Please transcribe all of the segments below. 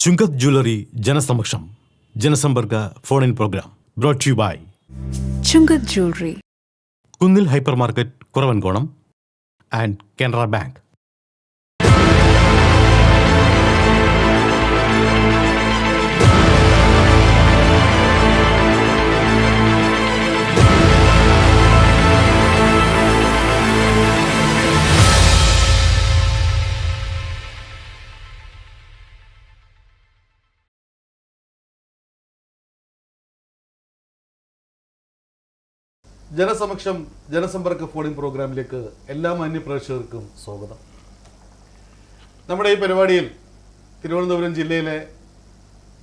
Chungath jewellery ജനസമക്ഷം ജനസമ്പർക്ക phone in programme brought you by Chungath jewellery. Kunnil hyper market Kuravankonam and Canara bank ജനസമക്ഷം ജനസമ്പർക്ക phoning പ്രോഗ്രാമിലേക്ക് എല്ലാ മാന്യപ്രേക്ഷകർക്കും സ്വാഗതം. നമ്മുടെ ഈ പരിപാടിയിൽ തിരുവനന്തപുരം ജില്ലയിലെ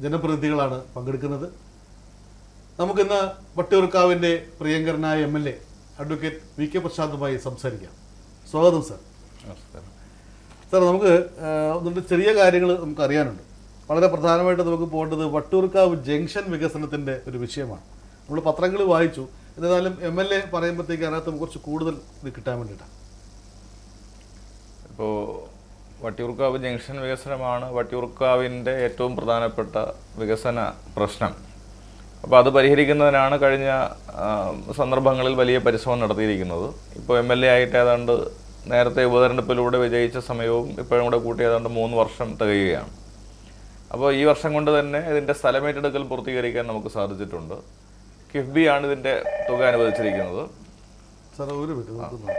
ജനപ്രതിനിധികളാണ് പങ്കെടുക്കുന്നത്. നമുക്കിന്ന് വട്ടിയൂർക്കാവിന്റെ പ്രിയങ്കരനായ M L A advocate V K പ്രശാന്തുമായി സംസാരിക്കാം. സ്വാഗതം സർ. സാർ നമുക്ക് ആ, ചെറിയ കാര്യങ്ങൾ നമുക്ക് അറിയാനുണ്ട്. വളരെ പ്രധാനമായിട്ട് നമുക്ക് പോകേണ്ടത് വട്ടൂർക്കാവ് ജംഗ്ഷൻ വികസനത്തിന്റെ ഒരു വിഷയമാണ്. നമ്മൾ പത്രങ്ങൾ വായിച്ചു. എന്നിരുന്നാലും എം എൽ എ പറയുമ്പോഴത്തേക്ക് അതിനകത്ത് കുറച്ച് കൂടുതൽ ഇത് കിട്ടാൻ വേണ്ടിയിട്ടാണ് ഇപ്പോൾ വട്ടിയൂർക്കാവ് ജംഗ്ഷൻ വികസനമാണ് വട്ടിയൂർക്കാവിന്റെ ഏറ്റവും പ്രധാനപ്പെട്ട വികസന പ്രശ്നം. അപ്പോൾ അത് പരിഹരിക്കുന്നതിനാണ് കഴിഞ്ഞ സന്ദർഭങ്ങളിൽ വലിയ പരിശ്രമം നടത്തിയിരിക്കുന്നത്. ഇപ്പോൾ എം എൽ എ ആയിട്ട് ഏതാണ്ട് നേരത്തെ ഉപതെരഞ്ഞെടുപ്പിലൂടെ വിജയിച്ച സമയവും ഇപ്പോഴും കൂടെ കൂട്ടി ഏതാണ്ട് മൂന്ന് വർഷം തികയുകയാണ്. അപ്പോൾ ഈ വർഷം കൊണ്ട് തന്നെ ഇതിന്റെ സ്ഥലമേറ്റെടുക്കൽ പൂർത്തീകരിക്കാൻ നമുക്ക് സാധിച്ചിട്ടുണ്ട്. കിഫ്ബിയാണ് ഇതിന്റെ തുക അനുവദിച്ചിരിക്കുന്നത്. സാർ ഒരു മിനിറ്റ്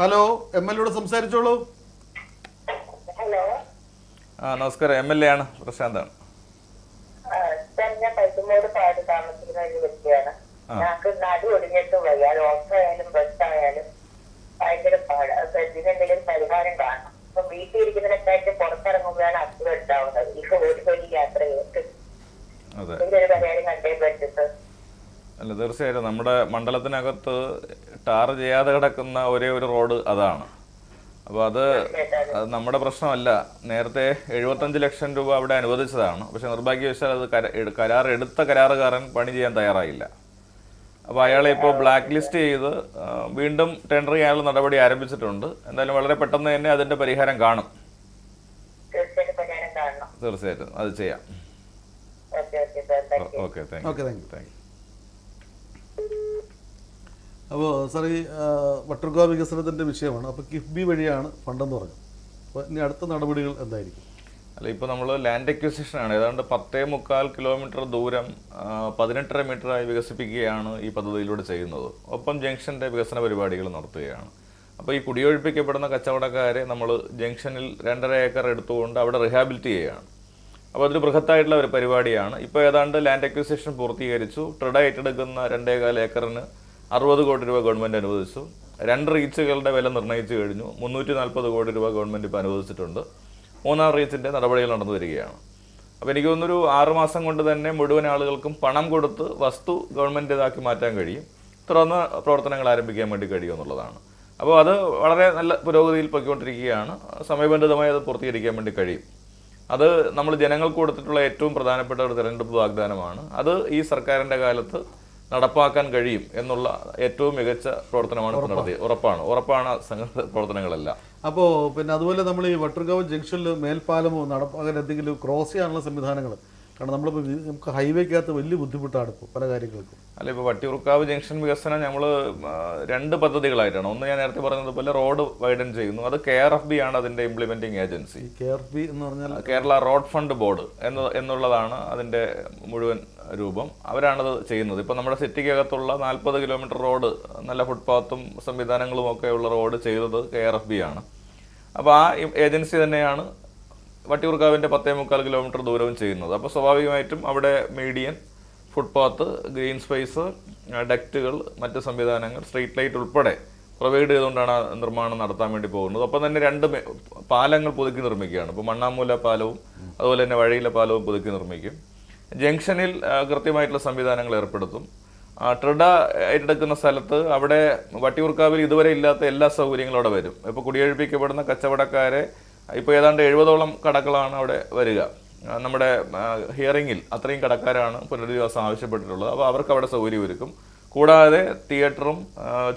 ഹലോ എം എൽ എയോട് സംസാരിച്ചോളൂ. ഹലോ. ആ നമസ്കാരം. എം എൽ എ ആണ് പ്രശാന്താണ്. ഞാൻ പൈസമോട് പാട് താമസിക്കുന്ന ഒരു വ്യക്തിയാണ്. ഞങ്ങൾക്ക് നടു ഒടിഞ്ഞിട്ട് വയ്യ. അത് ഓട്ടോ ആയാലും ബസ് ആയാലും ഭയങ്കര പാട്. അപ്പൊ ഇതിനെന്തെങ്കിലും പരിഹാരം കാണണം. അപ്പൊ വീട്ടിൽ ഇരിക്കുന്നതിനൊക്കെ പുറത്തിറങ്ങുമ്പോഴാണ് അസുഖം ഉണ്ടാവുന്നത്. ഈ ഒരു വഴി യാത്ര ചെയ്തിട്ട് അതെ ഇതിനൊരു പരിഹാരം കണ്ടേ പറ്റും അല്ല തീർച്ചയായിട്ടും നമ്മുടെ മണ്ഡലത്തിനകത്ത് ടാർ ചെയ്യാതെ കിടക്കുന്ന ഒരേ ഒരു റോഡ് അതാണ്. അപ്പോൾ അത് അത് നമ്മുടെ പ്രശ്നമല്ല. നേരത്തെ എഴുപത്തഞ്ച് ലക്ഷം രൂപ അവിടെ അനുവദിച്ചതാണ്. പക്ഷെ നിർഭാഗ്യവശാൽ അത് കര കരാർ എടുത്ത കരാറുകാരൻ പണി ചെയ്യാൻ തയ്യാറായില്ല. അപ്പോൾ അയാളെ ഇപ്പോൾ ബ്ലാക്ക് ലിസ്റ്റ് ചെയ്ത് വീണ്ടും ടെൻഡർ ചെയ്യാനുള്ള നടപടി ആരംഭിച്ചിട്ടുണ്ട്. എന്തായാലും വളരെ പെട്ടെന്ന് തന്നെ അതിന്റെ പരിഹാരം കാണും. തീർച്ചയായിട്ടും അത് ചെയ്യാം. Okay thank you. Okay thank you. അപ്പോൾ സാർ ഈ ആ, വട്ടൂർക്കാവ് വികസനത്തിന്റെ വിഷയമാണ്. അപ്പോൾ കിഫ്ബി വഴിയാണ് ഫണ്ടെന്ന് പറഞ്ഞു അപ്പോൾ ഇനി അടുത്ത നടപടികൾ എന്തായിരിക്കും? അല്ല ഇപ്പോൾ നമ്മൾ ലാൻഡ് അക്വിസിഷൻ ആണ്. ഏതാണ്ട് പത്തേ മുക്കാൽ കിലോമീറ്റർ ദൂരം പതിനെട്ടര മീറ്ററായി വികസിപ്പിക്കുകയാണ് ഈ പദ്ധതിയിലൂടെ ചെയ്യുന്നത്. ഒപ്പം ജംഗ്ഷന്റെ വികസന പരിപാടികൾ നടത്തുകയാണ്. അപ്പോൾ ഈ കുടിയൊഴിപ്പിക്കപ്പെടുന്ന കച്ചവടക്കാരെ നമ്മൾ ജംഗ്ഷനിൽ രണ്ടര ഏക്കർ എടുത്തുകൊണ്ട് അവിടെ റിഹാബിലിറ്റി ചെയ്യുകയാണ്. അപ്പോൾ അതൊരു ബൃഹത്തായിട്ടുള്ള ഒരു പരിപാടിയാണ്. ഇപ്പോൾ ഏതാണ്ട് ലാൻഡ് അക്വിസിഷൻ പൂർത്തീകരിച്ചു. ട്രിഡ ഏറ്റെടുക്കുന്ന രണ്ടേകാൽ ഏക്കറിന് അറുപത് കോടി രൂപ ഗവൺമെന്റ് അനുവദിച്ചു. രണ്ട് റീച്ചുകളുടെ വില നിർണയിച്ചു കഴിഞ്ഞു. മുന്നൂറ്റി നാൽപ്പത് കോടി രൂപ ഗവൺമെന്റ് ഇപ്പോൾ അനുവദിച്ചിട്ടുണ്ട്. മൂന്നാം റീച്ചിന്റെ നടപടികൾ നടന്നു വരികയാണ്. അപ്പോൾ എനിക്ക് തോന്നുന്നൊരു ആറുമാസം കൊണ്ട് തന്നെ മുഴുവൻ ആളുകൾക്കും പണം കൊടുത്ത് വസ്തു ഗവൺമെന്റ് ഇതാക്കി മാറ്റാൻ കഴിയും. തുടർന്ന് പ്രവർത്തനങ്ങൾ ആരംഭിക്കാൻ വേണ്ടി കഴിയും എന്നുള്ളതാണ്. അപ്പോൾ അത് വളരെ നല്ല പുരോഗതിയിൽ പൊയ്ക്കൊണ്ടിരിക്കുകയാണ്. സമയബന്ധിതമായി അത് പൂർത്തീകരിക്കാൻ വേണ്ടി കഴിയും. അത് നമ്മൾ ജനങ്ങൾക്ക് കൊടുത്തിട്ടുള്ള ഏറ്റവും പ്രധാനപ്പെട്ട ഒരു തെരഞ്ഞെടുപ്പ് വാഗ്ദാനമാണ്. അത് ഈ സർക്കാരിന്റെ കാലത്ത് നടപ്പാക്കാൻ കഴിയും എന്നുള്ള ഏറ്റവും മികച്ച പ്രവർത്തനമാണ് നടത്തിയത് ഉറപ്പാണ്. ഉറപ്പാണ് പ്രവർത്തനങ്ങളെല്ലാം. അപ്പോൾ പിന്നെ അതുപോലെ നമ്മൾ ഈ വട്ടർഗാവ് ജംഗ്ഷനിൽ മേൽപ്പാലമോ നടപ്പ് അങ്ങനെ എന്തെങ്കിലും ക്രോസ് ചെയ്യാനുള്ള സംവിധാനങ്ങൾ കാരണം നമ്മളിപ്പോൾ നമുക്ക് ഹൈവേക്കകത്ത് വലിയ ബുദ്ധിമുട്ടാണ് ഇപ്പോൾ പല കാര്യങ്ങൾക്കും. അല്ല ഇപ്പോൾ വട്ടിയൂർക്കാവ് ജംഗ്ഷൻ വികസനം നമ്മൾ രണ്ട് പദ്ധതികളായിട്ടാണ്. ഒന്ന് ഞാൻ നേരത്തെ പറഞ്ഞതുപോലെ റോഡ് വൈഡൻ ചെയ്യുന്നു. അത് കെ ആർ എഫ് ബി ആണ് അതിന്റെ implementing agency K R B എന്ന് പറഞ്ഞാൽ കേരള റോഡ് ഫണ്ട് ബോർഡ് എന്ന് എന്നുള്ളതാണ് അതിന്റെ മുഴുവൻ രൂപം. അവരാണത് ചെയ്യുന്നത്. ഇപ്പോൾ നമ്മുടെ സിറ്റിക്കകത്തുള്ള നാൽപ്പത് കിലോമീറ്റർ റോഡ് നല്ല ഫുട്പാത്തും സംവിധാനങ്ങളും ഒക്കെ ഉള്ള റോഡ് ചെയ്തത് കെ ആർ എഫ് ബി ആണ്. അപ്പോൾ ആ ഏജൻസി തന്നെയാണ് വട്ടിയൂർക്കാവിന്റെ പത്തേ മുക്കാൽ കിലോമീറ്റർ ദൂരവും ചെയ്യുന്നത്. അപ്പോൾ സ്വാഭാവികമായിട്ടും അവിടെ മീഡിയൻ ഫുട്പാത്ത് ഗ്രീൻ സ്പേസ് ഡക്റ്റുകൾ മറ്റ് സംവിധാനങ്ങൾ സ്ട്രീറ്റ് ലൈറ്റ് ഉൾപ്പെടെ പ്രൊവൈഡ് ചെയ്തുകൊണ്ടാണ് നിർമ്മാണം നടത്താൻ വേണ്ടി പോകുന്നത്. ഒപ്പം തന്നെ രണ്ട് പാലങ്ങൾ പുതുക്കി നിർമ്മിക്കുകയാണ്. ഇപ്പോൾ മണ്ണാമൂല പാലവും അതുപോലെ തന്നെ വഴിയിലെ പാലവും പുതുക്കി നിർമ്മിക്കും. ജംഗ്ഷനിൽ കൃത്യമായിട്ടുള്ള സംവിധാനങ്ങൾ ഏർപ്പെടുത്തും. ട്രിഡ ഏറ്റെടുക്കുന്ന സ്ഥലത്ത് അവിടെ വട്ടിയൂർക്കാവിൽ ഇതുവരെ ഇല്ലാത്ത എല്ലാ സൗകര്യങ്ങളും അവിടെ വരും. ഇപ്പോൾ കുടിയൊഴിപ്പിക്കപ്പെടുന്ന കച്ചവടക്കാരെ ഇപ്പോൾ ഏതാണ്ട് എഴുപതോളം കടകളാണ് അവിടെ വരിക. നമ്മുടെ ഹിയറിങ്ങിൽ അത്രയും കടക്കാരാണ് പുനരധിവാസം ആവശ്യപ്പെട്ടിട്ടുള്ളത്. അപ്പോൾ അവർക്ക് അവിടെ സൗകര്യം ഒരുക്കും. കൂടാതെ തിയേറ്ററും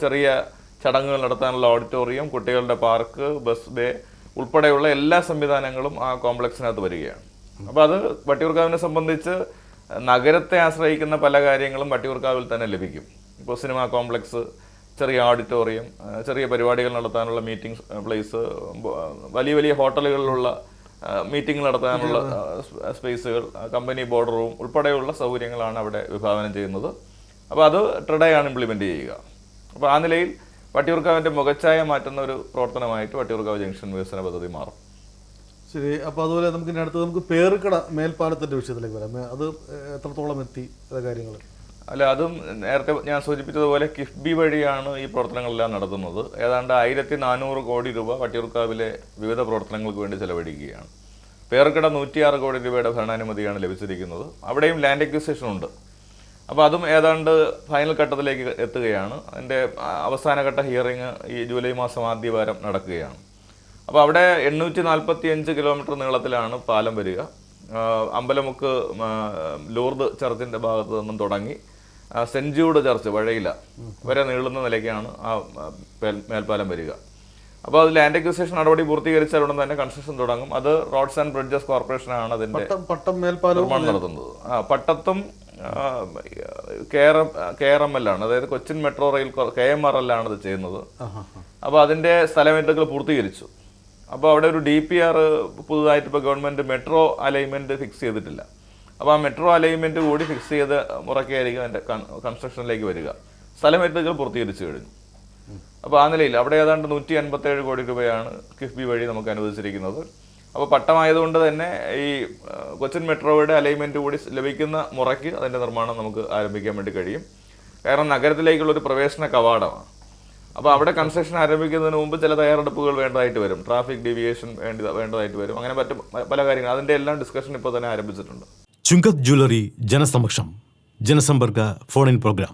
ചെറിയ ചടങ്ങുകൾ നടത്താനുള്ള ഓഡിറ്റോറിയം കുട്ടികളുടെ പാർക്ക് ബസ് ബേ ഉൾപ്പെടെയുള്ള എല്ലാ സംവിധാനങ്ങളും ആ കോംപ്ലക്സിനകത്ത് വരികയാണ്. അപ്പോൾ അത് വട്ടിയൂർക്കാവിനെ സംബന്ധിച്ച് നഗരത്തെ ആശ്രയിക്കുന്ന പല കാര്യങ്ങളും വട്ടിയൂർക്കാവിൽ തന്നെ ലഭിക്കും. ഇപ്പോൾ സിനിമാ കോംപ്ലക്സ് ചെറിയ ഓഡിറ്റോറിയം ചെറിയ പരിപാടികൾ നടത്താനുള്ള മീറ്റിംഗ് പ്ലേസ് വലിയ വലിയ ഹോട്ടലുകളിലുള്ള മീറ്റിംഗ് നടത്താനുള്ള സ്പേസുകൾ കമ്പനി ബോർഡ് റൂം ഉൾപ്പെടെയുള്ള സൗകര്യങ്ങളാണ് അവിടെ വിഭാവനം ചെയ്യുന്നത്. അപ്പോൾ അത് ട്രഡയാണ് ഇംപ്ലിമെന്റ് ചെയ്യുക. അപ്പോൾ ആ നിലയിൽ വട്ടിയൂർക്കാവിന്റെ മുഖച്ഛായ മാറ്റുന്ന ഒരു പ്രവർത്തനമായിട്ട് വട്ടിയൂർക്കാവ് ജംഗ്ഷൻ വികസന പദ്ധതി മാറും. ശരി അപ്പോൾ അതുപോലെ നമുക്ക് ഇനി അടുത്ത് നമുക്ക് പേർക്കട മേൽപ്പാലത്തിന്റെ വിഷയത്തിലേക്ക് വരാം. അത് എത്രത്തോളം എത്തി? കാര്യങ്ങൾ അല്ല അതും നേരത്തെ ഞാൻ സൂചിപ്പിച്ചതുപോലെ കിഫ്ബി വഴിയാണ് ഈ പ്രവർത്തനങ്ങളെല്ലാം നടത്തുന്നത്. ഏതാണ്ട് ആയിരത്തി നാനൂറ് കോടി രൂപ വട്ടിയൂർക്കാവിലെ വിവിധ പ്രവർത്തനങ്ങൾക്ക് വേണ്ടി ചെലവഴിക്കുകയാണ്. പേർക്കിട നൂറ്റിയാറ് കോടി രൂപയുടെ ഭരണാനുമതിയാണ് ലഭിച്ചിരിക്കുന്നത്. അവിടെയും ലാൻഡ് അക്വിസിഷൻ ഉണ്ട്. അപ്പോൾ അതും ഏതാണ്ട് ഫൈനൽ ഘട്ടത്തിലേക്ക് എത്തുകയാണ്. അതിന്റെ അവസാനഘട്ട ഹിയറിങ് ഈ ജൂലൈ മാസം ആദ്യവാരം നടക്കുകയാണ്. അപ്പോൾ അവിടെ എണ്ണൂറ്റി നാൽപ്പത്തി അഞ്ച് കിലോമീറ്റർ നീളത്തിലാണ് പാലം വരിക. അമ്പലമുക്ക് ലൂർദ് ചർച്ചിന്റെ ഭാഗത്ത് നിന്നും തുടങ്ങി സെന്റ് ജൂഡ് ചർച്ച് വഴയില. വരെ നീളുന്ന നിലയ്ക്കാണ് ആ മേൽപ്പാലം വരിക. അപ്പോൾ അത് ലാൻഡ് അക്വിസേഷൻ നടപടി പൂർത്തീകരിച്ച ഉടൻ തന്നെ കൺസ്ട്രക്ഷൻ തുടങ്ങും. അത് റോഡ്സ് ആൻഡ് ബ്രിഡ്ജസ് കോർപ്പറേഷനാണ് അതിന്റെ പട്ടം നിർമ്മാണം നടത്തുന്നത്. ആ പട്ടത്തും കെ ആർ എം എൽ ആണ് അതായത് Cochin metro rail K M R L ആണ് ഇത് ചെയ്യുന്നത്. അപ്പോൾ അതിന്റെ സ്ഥലമേറ്റുകൾ പൂർത്തീകരിച്ചു. അപ്പോൾ അവിടെ ഒരു ഡി പി ആർ പുതുതായിട്ട് ഇപ്പോൾ ഗവൺമെന്റ് മെട്രോ അലൈൻമെന്റ് ഫിക്സ് ചെയ്തിട്ടില്ല. അപ്പോൾ ആ മെട്രോ അലൈൻമെന്റ് കൂടി ഫിക്സ് ചെയ്ത് മുറക്കായിരിക്കും അതിന്റെ കൺസ്ട്രക്ഷനിലേക്ക് വരിക. സ്ഥലമേറ്റുകൾ പൂർത്തീകരിച്ചു കഴിഞ്ഞു. അപ്പോൾ ആ നിലയിൽ അവിടെ ഏതാണ്ട് നൂറ്റി അൻപത്തേഴ് കോടി രൂപയാണ് കിഫ്ബി വഴി നമുക്ക് അനുവദിച്ചിരിക്കുന്നത്. അപ്പോൾ പട്ടമായതുകൊണ്ട് തന്നെ ഈ കൊച്ചിൻ മെട്രോയുടെ അലൈൻമെന്റ് കൂടി ലഭിക്കുന്ന മുറയ്ക്ക് അതിന്റെ നിർമ്മാണം നമുക്ക് ആരംഭിക്കാൻ വേണ്ടി കഴിയും. കാരണം നഗരത്തിലേക്കുള്ള ഒരു പ്രവേശന കവാടമാണ്. അപ്പോൾ അവിടെ കൺസ്ട്രക്ഷൻ ആരംഭിക്കുന്നതിന് മുമ്പ് ചില തയ്യാറെടുപ്പുകൾ വേണ്ടതായിട്ട് വരും. ട്രാഫിക് ഡീവിയേഷൻ വേണ്ടി വേണ്ടതായിട്ട് വരും. അങ്ങനെ മറ്റു പല കാര്യങ്ങൾ. അതിന്റെ എല്ലാം ഡിസ്കഷൻ ഇപ്പോൾ തന്നെ ആരംഭിച്ചിട്ടുണ്ട്. ചുങ്കത് ജ്വല്ലറി ജനസമക്ഷം ജനസമ്പർക്ക phone in programme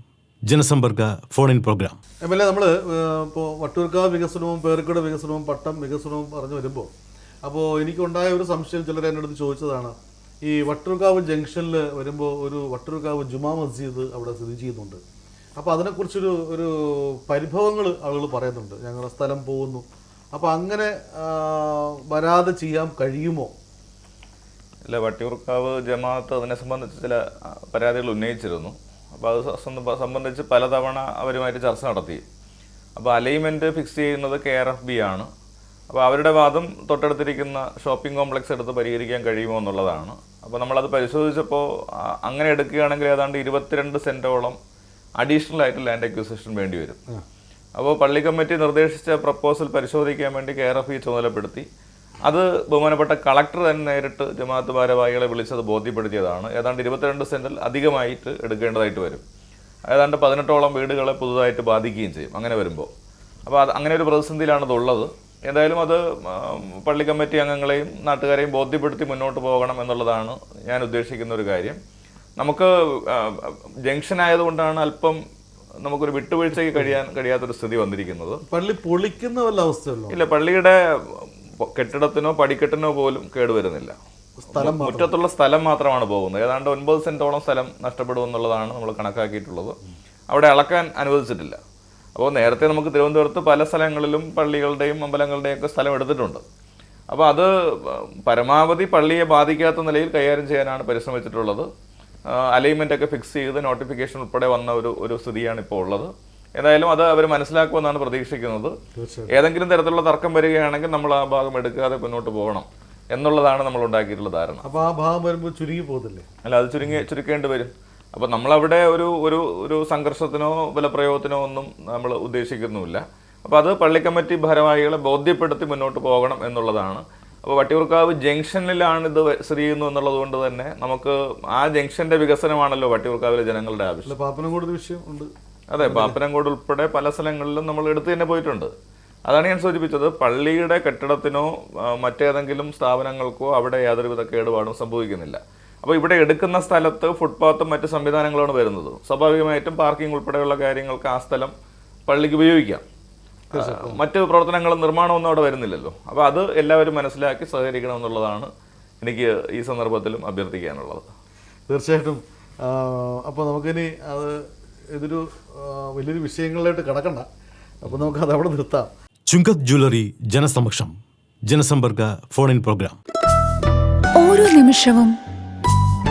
ജനസമ്പർക്ക phone in programme. M L A നമ്മൾ ഇപ്പോൾ വട്ടൂർക്കാവ് വികസനവും പേർക്കട വികസനവും പട്ടം വികസനവും പറഞ്ഞു വരുമ്പോൾ അപ്പോൾ എനിക്കുണ്ടായ ഒരു സംശയം ചിലർ എന്റെ അടുത്ത് ചോദിച്ചതാണ്. ഈ വട്ടൂർക്കാവ് ജംഗ്ഷനിൽ വരുമ്പോൾ ഒരു വട്ടൂർക്കാവ് ജുമാ മസ്ജിദ് അവിടെ സ്ഥിതി ചെയ്യുന്നുണ്ട്. അപ്പോൾ അതിനെക്കുറിച്ചൊരു ഒരു പരിഭവങ്ങൾ ആളുകൾ പറയുന്നുണ്ട്. ഞങ്ങളുടെ സ്ഥലം പോകുന്നു. അപ്പോൾ അങ്ങനെ വരാതെ ചെയ്യാൻ കഴിയുമോ? അല്ല വട്ടിയൂർക്കാവ് ജമാഅത്ത് അതിനെ സംബന്ധിച്ച് ചില പരാതികൾ ഉന്നയിച്ചിരുന്നു. അപ്പോൾ അത് സംബ- സംബന്ധിച്ച് പലതവണ അവരുമായിട്ട് ചർച്ച നടത്തി. അപ്പോൾ അലൈൻമെന്റ് ഫിക്സ് ചെയ്യുന്നത് കെ ആർ എഫ് ബി ആണ്. അപ്പോൾ അവരുടെ വാദം തൊട്ടടുത്തിരിക്കുന്ന ഷോപ്പിംഗ് കോംപ്ലക്സ് എടുത്ത് പരിഹരിക്കാൻ കഴിയുമോ എന്നുള്ളതാണ്. അപ്പോൾ നമ്മളത് പരിശോധിച്ചപ്പോൾ അങ്ങനെ എടുക്കുകയാണെങ്കിൽ ഏതാണ്ട് ഇരുപത്തിരണ്ട് സെന്റോളം അഡീഷണൽ ആയിട്ട് ലാൻഡ് അക്വിസിഷൻ വേണ്ടി വരും. അപ്പോൾ പള്ളി കമ്മിറ്റി നിർദ്ദേശിച്ച പ്രപ്പോസൽ പരിശോധിക്കാൻ വേണ്ടി കെ ആർ എഫ് ഇ ചുമതലപ്പെടുത്തി. അത് ബഹുമാനപ്പെട്ട കളക്ടർ തന്നെ നേരിട്ട് ജമാഅത്ത് ഭാരവാഹികളെ വിളിച്ചത് ബോധ്യപ്പെടുത്തിയതാണ്. ഏതാണ്ട് ഇരുപത്തിരണ്ട് സെന്റിൽ അധികമായിട്ട് എടുക്കേണ്ടതായിട്ട് വരും. ഏതാണ്ട് പതിനെട്ടോളം വീടുകളെ പുതുതായിട്ട് ബാധിക്കുകയും ചെയ്യും അങ്ങനെ വരുമ്പോൾ. അപ്പോൾ അത് അങ്ങനെ ഒരു പ്രതിസന്ധിയിലാണ് ഉള്ളത് എന്തായാലും അത് പള്ളി കമ്മിറ്റി അംഗങ്ങളെയും നാട്ടുകാരെയും ബോധ്യപ്പെടുത്തി മുന്നോട്ട് പോകണം എന്നുള്ളതാണ് ഞാൻ ഉദ്ദേശിക്കുന്ന ഒരു കാര്യം. നമുക്ക് ജംഗ്ഷൻ ആയതുകൊണ്ടാണ് അല്പം നമുക്കൊരു വിട്ടുവീഴ്ചയ്ക്ക് കഴിയാൻ കഴിയാത്തൊരു സ്ഥിതി വന്നിരിക്കുന്നത്. പള്ളി പൊളിക്കുന്ന വല്ല അവസ്ഥയല്ലോ ഇല്ല പള്ളിയുടെ കെട്ടിടത്തിനോ പടിക്കെട്ടിനോ പോലും കേടുവരുന്നില്ല സ്ഥലം മുറ്റത്തുള്ള സ്ഥലം മാത്രമാണ് പോകുന്നത്. ഏതാണ്ട് ഒൻപത് സെന്റോളം സ്ഥലം നഷ്ടപ്പെടും എന്നുള്ളതാണ് നമ്മൾ കണക്കാക്കിയിട്ടുള്ളത്. അവിടെ അളക്കാൻ അനുവദിച്ചിട്ടില്ല. അപ്പോൾ നേരത്തെ നമുക്ക് തിരുവനന്തപുരത്ത് പല സ്ഥലങ്ങളിലും പള്ളികളുടെയും അമ്പലങ്ങളുടെയും ഒക്കെ സ്ഥലം എടുത്തിട്ടുണ്ട്. അപ്പോൾ അത് പരമാവധി പള്ളിയെ ബാധിക്കാത്ത നിലയിൽ കൈകാര്യം ചെയ്യാനാണ് പരിശ്രമിച്ചിട്ടുള്ളത് അലൈൻമെന്റ് ഒക്കെ ഫിക്സ് ചെയ്ത് നോട്ടിഫിക്കേഷൻ ഉൾപ്പെടെ വന്ന ഒരു ഒരു സ്ഥിതിയാണ് ഇപ്പോൾ ഉള്ളത്. ഏതായാലും അത് അവർ മനസ്സിലാക്കുമെന്നാണ് പ്രതീക്ഷിക്കുന്നത്. ഏതെങ്കിലും തരത്തിലുള്ള തർക്കം വരികയാണെങ്കിൽ നമ്മൾ ആ ഭാഗം എടുക്കാതെ മുന്നോട്ട് പോകണം എന്നുള്ളതാണ് നമ്മൾ ഉണ്ടാക്കിയിട്ടുള്ള ധാരണ. അപ്പൊ ആ ഭാഗം വരുമ്പോൾ ചുരുങ്ങി പോകത്തില്ലേ? അല്ല അത് ചുരുങ്ങി ചുരുക്കേണ്ടി വരും. അപ്പോൾ നമ്മളവിടെ ഒരു ഒരു ഒരു സംഘർഷത്തിനോ ബലപ്രയോഗത്തിനോ ഒന്നും നമ്മൾ ഉദ്ദേശിക്കുന്നുമില്ല. അപ്പോൾ അത് പള്ളി കമ്മിറ്റി ഭാരവാഹികളെ ബോധ്യപ്പെടുത്തി മുന്നോട്ട് പോകണം എന്നുള്ളതാണ്. അപ്പോൾ വട്ടിയൂർക്കാവ് ജംഗ്ഷനിലാണ് ഇത് സ്ഥിതി ചെയ്യുന്നു എന്നുള്ളത് കൊണ്ട് തന്നെ നമുക്ക് ആ ജംഗ്ഷന്റെ വികസനമാണല്ലോ വട്ടിയൂർക്കാവിലെ ജനങ്ങളുടെ ആവശ്യം. അല്ല പാപ്പനംകോട് വിഷയം ഉണ്ട്. അതെ പാപ്പനംകോട് ഉൾപ്പെടെ പല സ്ഥലങ്ങളിലും നമ്മൾ എടുത്തു തന്നെ പോയിട്ടുണ്ട്. അതാണ് ഞാൻ സൂചിപ്പിച്ചത്. പള്ളിയുടെ കെട്ടിടത്തിനോ മറ്റേതെങ്കിലും സ്ഥാപനങ്ങൾക്കോ അവിടെ യാതൊരുവിധ കേടുപാടും സംഭവിക്കുന്നില്ല. അപ്പോൾ ഇവിടെ എടുക്കുന്ന സ്ഥലത്ത് ഫുട്പാത്തും മറ്റ് സംവിധാനങ്ങളാണ് വരുന്നത്. സ്വാഭാവികമായിട്ടും പാർക്കിംഗ് ഉൾപ്പെടെയുള്ള കാര്യങ്ങൾക്ക് ആ സ്ഥലം പള്ളിക്ക് ഉപയോഗിക്കാം. മറ്റ് പ്രവർത്തനങ്ങളും നിർമ്മാണമൊന്നും അവിടെ വരുന്നില്ലല്ലോ. അപ്പോൾ അത് എല്ലാവരും മനസ്സിലാക്കി സഹകരിക്കണം എന്നുള്ളതാണ് എനിക്ക് ഈ സന്ദർഭത്തിലും അഭ്യർത്ഥിക്കാനുള്ളത്. തീർച്ചയായിട്ടും. അപ്പോൾ നമുക്കിനി അത് ഇതൊരു വലിയൊരു വിഷയങ്ങളിലായിട്ട് കിടക്കണ്ട. അപ്പോൾ നമുക്ക് അത് അവിടെ നിർത്താം. ചുങ്കത് ജ്വല്ലറി ജനസമക്ഷം ജനസമ്പർക്ക ഫോൺ ഇൻ പ്രോഗ്രാം. ഓരോ നിമിഷവും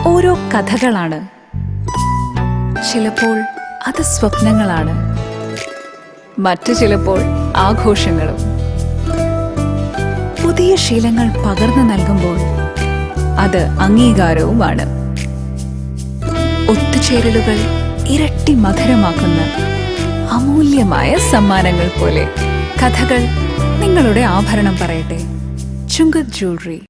ഓരോ കഥകളാണ്. ചിലപ്പോൾ അത് സ്വപ്നങ്ങളാണ്. മറ്റു ചിലപ്പോൾ ആഘോഷങ്ങളും. പുതിയ ശീലങ്ങൾ പകർന്നു നൽകുമ്പോൾ അത് അംഗീകാരവുമാണ്. ഒത്തുചേരലുകൾ ഇരട്ടി മധുരമാക്കുന്ന അമൂല്യമായ സമ്മാനങ്ങൾ പോലെ. കഥകൾ നിങ്ങളുടെ ആഭരണം പറയട്ടെ. ചുങ്കത് ജ്വല്ലറി.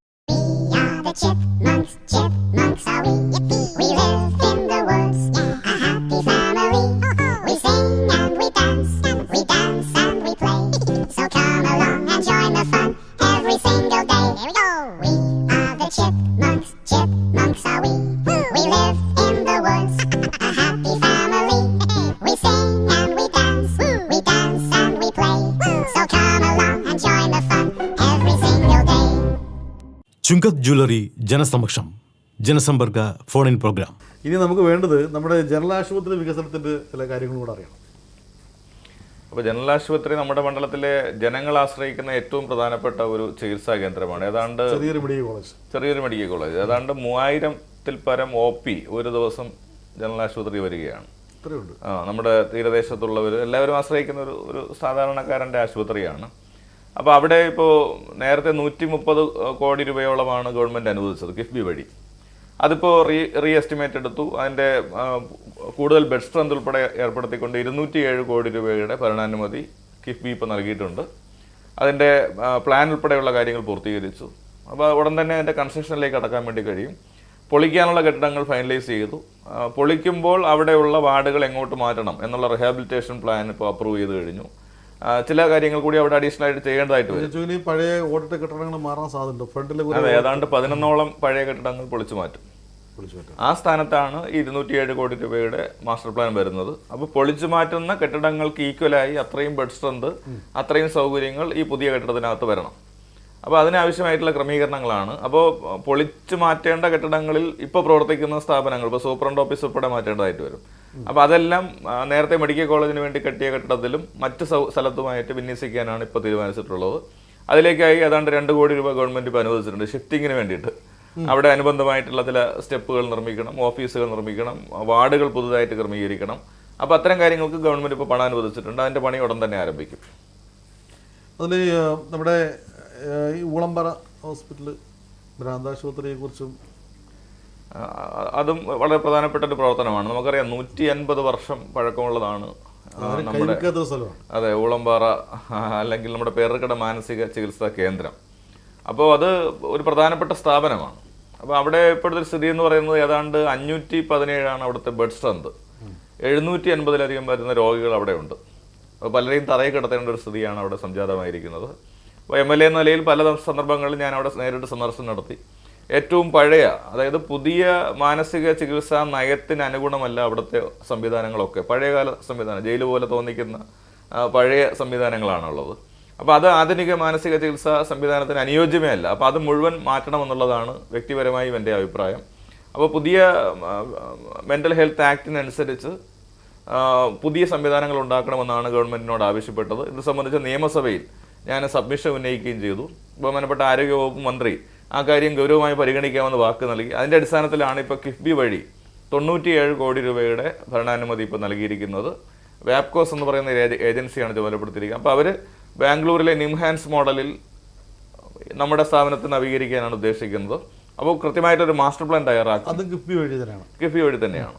ചുങ്കത് ജ്വല്ലറി ജനസമക്ഷം ജനസമ്പർക്ക ഫോൺ ഇൻ പ്രോഗ്രാം. ഇനി നമുക്ക് വേണ്ടത് നമ്മുടെ ജനറൽ ആശുപത്രി വികസനത്തിന്റെ ചില കാര്യങ്ങളും കൂടെ അറിയണം. അപ്പോൾ ജനറൽ ആശുപത്രി നമ്മുടെ മണ്ഡലത്തിലെ ജനങ്ങൾ ആശ്രയിക്കുന്ന ഏറ്റവും പ്രധാനപ്പെട്ട ഒരു ചികിത്സാ കേന്ദ്രമാണ്. ഏതാണ്ട് ചെറിയൊരു മെഡിക്കൽ കോളേജ്. ചെറിയൊരു മെഡിക്കൽ കോളേജ്. ഏതാണ്ട് മൂവായിരത്തിൽ പരം ഒ പി ഒരു ദിവസം ജനറൽ ആശുപത്രി വരികയാണ്. ആ, നമ്മുടെ തീരദേശത്തുള്ളവർ എല്ലാവരും ആശ്രയിക്കുന്ന ഒരു ഒരു സാധാരണക്കാരന്റെ ആശുപത്രിയാണ്. അപ്പോൾ അവിടെ ഇപ്പോൾ നേരത്തെ നൂറ്റി മുപ്പത് കോടി രൂപയോളമാണ് ഗവൺമെന്റ് അനുവദിച്ചത് കിഫ്ബി വഴി. അതിപ്പോൾ റീ റീ എസ്റ്റിമേറ്റ് എടുത്തു അതിന്റെ കൂടുതൽ ബെഡ് സ്ട്രെങ്ത് ഉൾപ്പെടെ ഏർപ്പെടുത്തിക്കൊണ്ട് ഇരുന്നൂറ്റി ഏഴ് കോടി രൂപയുടെ ഭരണാനുമതി കിഫ്ബി ഇപ്പോൾ നൽകിയിട്ടുണ്ട്. അതിന്റെ പ്ലാൻ ഉൾപ്പെടെയുള്ള കാര്യങ്ങൾ പൂർത്തീകരിച്ചു. അപ്പോൾ ഉടൻ തന്നെ അതിന്റെ കൺസ്ട്രക്ഷനിലേക്ക് അടക്കാൻ വേണ്ടി കഴിയും. പൊളിക്കാനുള്ള കെട്ടിടങ്ങൾ ഫൈനലൈസ് ചെയ്തു. പൊളിക്കുമ്പോൾ അവിടെയുള്ള വാർഡുകൾ എങ്ങോട്ട് മാറ്റണം എന്നുള്ള റിഹാബിലിറ്റേഷൻ പ്ലാൻ ഇപ്പോൾ അപ്രൂവ് ചെയ്ത് കഴിഞ്ഞു. ചില കാര്യങ്ങൾ കൂടി അവിടെ അഡീഷണൽ ആയിട്ട് ചെയ്യേണ്ടതായിട്ട് വരും. പഴയ ഓടിട്ട കെട്ടിടങ്ങൾ മാറാൻ സാധ്യതയുണ്ട്. ഫ്രണ്ടിൽ അതെ ഏതാണ്ട് പതിനൊന്നോളം പഴയ കെട്ടിടങ്ങൾ പൊളിച്ചു മാറ്റും. ആ സ്ഥാനത്താണ് ഇരുന്നൂറ്റിയേഴ് കോടി രൂപയുടെ മാസ്റ്റർ പ്ലാൻ വരുന്നത്. അപ്പോൾ പൊളിച്ചു മാറ്റുന്ന കെട്ടിടങ്ങൾക്ക് ഈക്വലായി അത്രയും ബെഡ് സ്ട്രെങ്ത് അത്രയും സൗകര്യങ്ങൾ ഈ പുതിയ കെട്ടിടത്തിനകത്ത് വരണം. അപ്പോൾ അതിനാവശ്യമായിട്ടുള്ള ക്രമീകരണങ്ങളാണ്. അപ്പോൾ പൊളിച്ചു മാറ്റേണ്ട കെട്ടിടങ്ങളിൽ ഇപ്പോൾ പ്രവർത്തിക്കുന്ന സ്ഥാപനങ്ങൾ ഇപ്പോൾ സൂപ്രണ്ട് ഓഫീസ് ഉൾപ്പെടെ മാറ്റേണ്ടതായിട്ട് വരും. അപ്പോൾ അതെല്ലാം നേരത്തെ മെഡിക്കൽ കോളേജിന് വേണ്ടി കെട്ടിയ കെട്ടിടത്തിലും മറ്റ് സ്ഥലത്തുമായിട്ട് വിന്യസിക്കാനാണ് ഇപ്പോൾ തീരുമാനിച്ചിട്ടുള്ളത്. അതിലേക്കായി ഏതാണ്ട് രണ്ട് കോടി രൂപ ഗവൺമെന്റ് ഇപ്പോൾ അനുവദിച്ചിട്ടുണ്ട് ഷിഫ്റ്റിങ്ങിന് വേണ്ടിയിട്ട്. അവിടെ അനുബന്ധമായിട്ടുള്ള ചില സ്റ്റെപ്പുകൾ നിർമ്മിക്കണം ഓഫീസുകൾ നിർമ്മിക്കണം വാർഡുകൾ പുതുതായിട്ട് ക്രമീകരിക്കണം. അപ്പോൾ അത്തരം കാര്യങ്ങൾക്ക് ഗവൺമെന്റ് ഇപ്പോൾ പണം അനുവദിച്ചിട്ടുണ്ട്. അതിന്റെ പണി ഉടൻ തന്നെ ആരംഭിക്കും. അതിൽ നമ്മുടെ ഈ ഊളമ്പറ ഹോസ്പിറ്റൽ ഭ്രാന്താശുപത്രിയെ കുറിച്ചും ആ, അതും വളരെ പ്രധാനപ്പെട്ട ഒരു പ്രവർത്തനമാണ്. നമുക്കറിയാം നൂറ്റി അൻപത് വർഷം പഴക്കമുള്ളതാണ് നമ്മുടെ അതെ ഊളമ്പാറ അല്ലെങ്കിൽ നമ്മുടെ പേർക്കട മാനസിക ചികിത്സാ കേന്ദ്രം. അപ്പോൾ അത് ഒരു പ്രധാനപ്പെട്ട സ്ഥാപനമാണ്. അപ്പോൾ അവിടെ ഇപ്പോഴത്തെ സ്ഥിതി എന്ന് പറയുന്നത് ഏതാണ്ട് അഞ്ഞൂറ്റി പതിനേഴാണ് അവിടുത്തെ ബെഡ് സ്ട്രെങ്ത് എഴുന്നൂറ്റി അൻപതിലധികം വരുന്ന രോഗികൾ അവിടെ ഉണ്ട് അപ്പോൾ പലരെയും തറയിൽ കിടത്തേണ്ട ഒരു സ്ഥിതിയാണ് അവിടെ സംജാതമായിരിക്കുന്നത്. അപ്പോൾ എം എൽ എ എന്ന നിലയിൽ പല സന്ദർഭങ്ങളിൽ ഞാൻ അവിടെ നേരിട്ട് സന്ദർശനം നടത്തി. ഏറ്റവും പഴയ അതായത് പുതിയ മാനസിക ചികിത്സാ നയത്തിന് അനുഗുണമല്ല അവിടുത്തെ സംവിധാനങ്ങളൊക്കെ. പഴയകാല സംവിധാനം ജയിൽ പോലെ തോന്നിക്കുന്ന പഴയ സംവിധാനങ്ങളാണുള്ളത്. അപ്പോൾ അത് ആധുനിക മാനസിക ചികിത്സാ സംവിധാനത്തിന് അനുയോജ്യമേ അല്ല. അപ്പോൾ അത് മുഴുവൻ മാറ്റണമെന്നുള്ളതാണ് വ്യക്തിപരമായും എന്റെ അഭിപ്രായം. അപ്പോൾ പുതിയ മെന്റൽ ഹെൽത്ത് ആക്ടിനനുസരിച്ച് പുതിയ സംവിധാനങ്ങൾ ഉണ്ടാക്കണമെന്നാണ് ഗവൺമെന്റിനോട് ആവശ്യപ്പെട്ടത്. ഇത് സംബന്ധിച്ച് നിയമസഭയിൽ ഞാൻ സബ്മിഷൻ ഉന്നയിക്കുകയും ചെയ്തു. ബഹുമാനപ്പെട്ട ആരോഗ്യവകുപ്പ് മന്ത്രി ആ കാര്യം ഗൗരവമായി പരിഗണിക്കാമെന്ന് വാക്ക് നൽകി. അതിന്റെ അടിസ്ഥാനത്തിലാണ് ഇപ്പോൾ കിഫ്ബി വഴി തൊണ്ണൂറ്റിയേഴ് കോടി രൂപയുടെ ഭരണാനുമതി ഇപ്പോൾ നൽകിയിരിക്കുന്നത്. വാപ്കോസ് എന്ന് പറയുന്ന ഏജൻസിയാണ് ചുമതലപ്പെടുത്തിയിരിക്കുന്നത് അപ്പോൾ അവർ ബാംഗ്ലൂരിലെ നിംഹാൻസ് മോഡലിൽ നമ്മുടെ സ്ഥാപനത്തെ നവീകരിക്കാനാണ് ഉദ്ദേശിക്കുന്നത്. അപ്പോൾ കൃത്യമായിട്ടൊരു മാസ്റ്റർ പ്ലാൻ തയ്യാറാക്കും അത് കിഫ്ബി വഴി തന്നെയാണ്. കിഫ്ബി വഴി തന്നെയാണ്.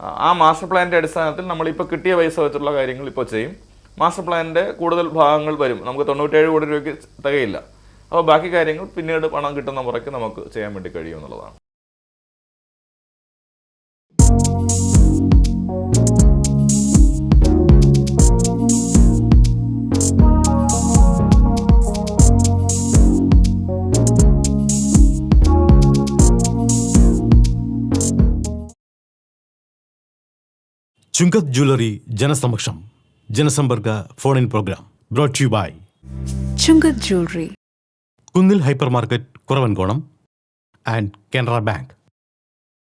ആ- മാസ്റ്റർ പ്ലാനിന്റെ അടിസ്ഥാനത്തിൽ നമ്മളിപ്പോൾ കിട്ടിയ പൈസ വെച്ചുള്ള കാര്യങ്ങൾ ഇപ്പോൾ ചെയ്യും. മാസ്റ്റർ പ്ലാനിന്റെ കൂടുതൽ ഭാഗങ്ങൾ വരും. നമുക്ക് തൊണ്ണൂറ്റേഴ് കോടി രൂപയ്ക്ക് തികയില്ല. അപ്പോൾ ബാക്കി കാര്യങ്ങൾ പിന്നീട് പണം കിട്ടുന്ന മുറയ്ക്ക് നമുക്ക് ചെയ്യാൻ വേണ്ടി കഴിയും എന്നുള്ളതാണ്. ചുങ്കത് ജ്വല്ലറി ജനസമക്ഷം ജനസമ്പർക്ക phone in programme brought you by Chungath jewellery. Kunnil hypermarket Kuravankonam and Canara bank.